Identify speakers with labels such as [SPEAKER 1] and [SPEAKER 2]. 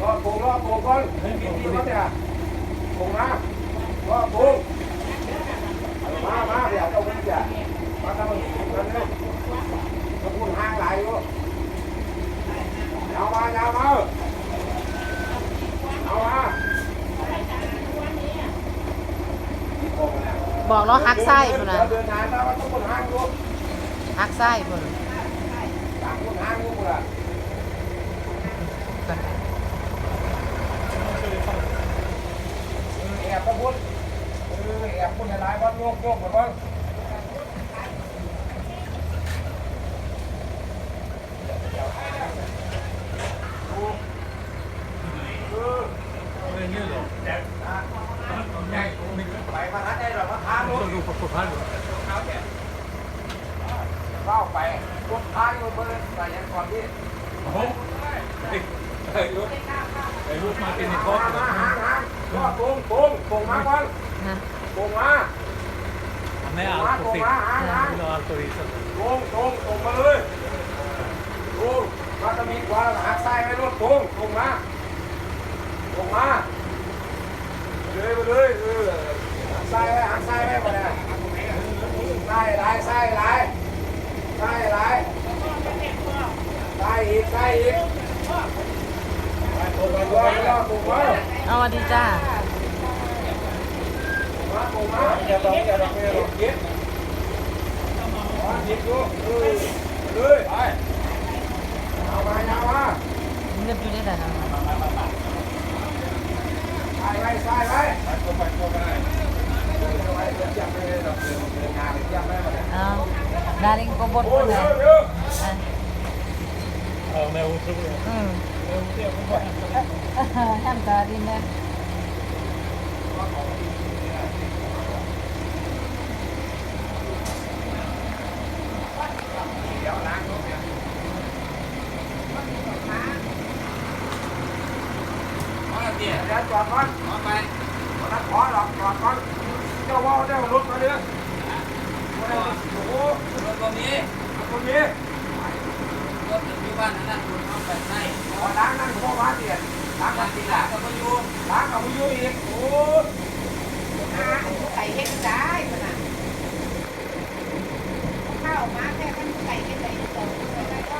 [SPEAKER 1] รอปูรอปูก่อนมีที่เขาเนี่ยปูนะรอปูมามาเดี๋ยวเจ้าพี่จะมาทำมันนั่นเลยมาพูห้างไหลอยู่เอามายาวมาเอามา
[SPEAKER 2] บอกเนาะฮักไส้พุ่นนะ
[SPEAKER 1] เดินทางมาว่าต้องพูดห้างอยู่
[SPEAKER 2] ฮักไส้พุ่น
[SPEAKER 1] ต่างพูดห้างอยู่ละ โยกโยกเหมือนว่า ไปมาทัดได้หรอมาทางรถเข้าไปรถทางรถเบอร์ใส่ยังก่อนพี่มามาหางหางก็ตรงตรงตรงมาก่อน
[SPEAKER 2] นะ
[SPEAKER 1] ตรงมา
[SPEAKER 3] A me
[SPEAKER 1] ตรงมาตรง
[SPEAKER 3] auto, sì.
[SPEAKER 1] มาหางหาง
[SPEAKER 3] Lo autorizzo.
[SPEAKER 1] ตรงตรงตรงมาเลยตรงมา จะมีขวาหักซ้ายไว้รถตรงตรงมาตรงมาเลยไปเลยเออหักซ้ายไว้หักซ้ายไว้มาเนี่ยซ้ายหลายซ้ายหลายซ้ายหลายซ้ายอีกซ้ายอีกตรงมาตรงมาตรงมา
[SPEAKER 2] เอาสวัสดีจ้า
[SPEAKER 1] มาตรงมาอย่าต้องอย่าต้องไม่ต้องคิดมาคิดดูเออเลยไปเอามาเอามา
[SPEAKER 2] เงียบอยู่ได้แต่นะ
[SPEAKER 1] ใส่ไว้ใส่ไว้ไปตัวไปตัวไปไว้เดี๋ยวจับไม่ได้ดอกเดินงานจับไม่ได้
[SPEAKER 2] เอาดา
[SPEAKER 1] Ah, galing ko
[SPEAKER 2] bot ko
[SPEAKER 3] na. Ah. Oh,
[SPEAKER 2] may usok na. Mm. May usok ko ba? Handa din na.
[SPEAKER 1] เดี๋ยวจอดก่อนขอไปขอหรอกจอดก่อนเจ้าว่าได้รถมาเด้อคนนั้โอ้โห
[SPEAKER 4] รถตัวนี้
[SPEAKER 1] รถตัวนี้
[SPEAKER 4] รถถึงที่บ้านนั่นนะคุณต้องไปให้
[SPEAKER 1] ขอล้างนั่นพ่อบ้านเดียดล้างกัน
[SPEAKER 4] ทีละก็ไม่ยู่
[SPEAKER 1] ล้างก็ไม่ยู่อีกโอ้
[SPEAKER 5] ไก่เฮ็ดได้ขนา
[SPEAKER 2] ดข้าวมาแค่ขั้นไก่เฮ็ดได้ตัวไม่ได้ก็